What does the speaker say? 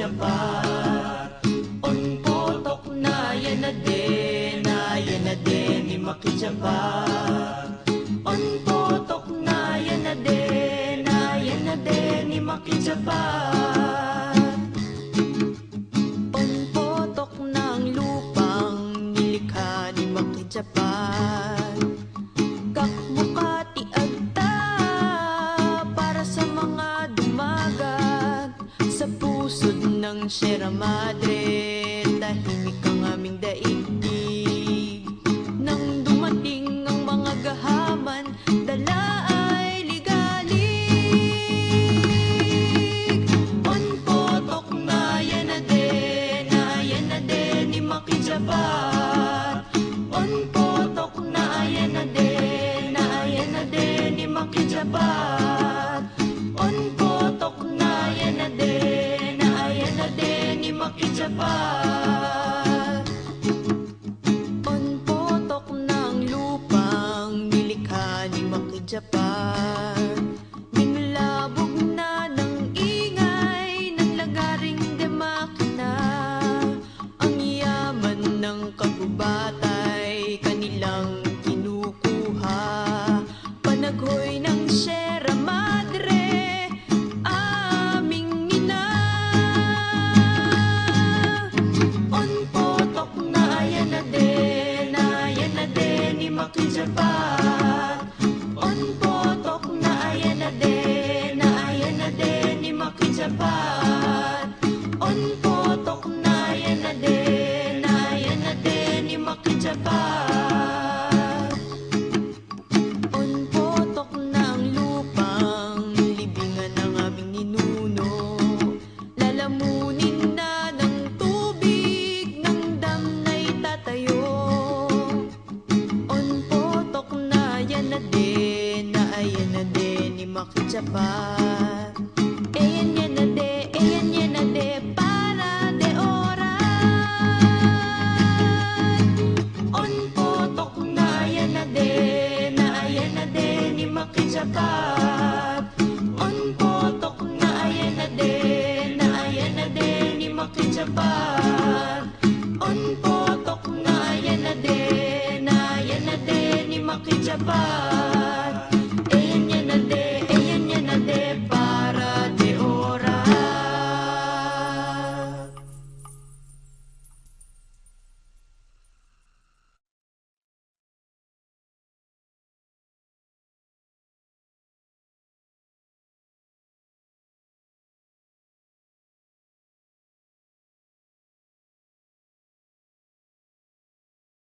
makijabar On potok na yan na din Na yan na din ni makijabar On potok na yan na din Na yan na din ni makijabar On potok ng lupang nilikha ni makijabar Kakbukati agta para sa mga dumagat Sa pusod ng Sierra Madre Tahimik ang aming daigdig Bye. Makijabat On potok na yan na din, na yan na din ni Makijabat On potok na yan na din, na yan na din ni Makijabat On potok ng lupang libingan ng aming ninuno ni Makijapat Ayan yan na de, ayan yan na de, para de oran On potok na yan na din, na ayan na din ni Makijapat On potok na ayan na din, na ayan na din ni Makijapat On potok na ayan na din, na ayan na din ni Makijapat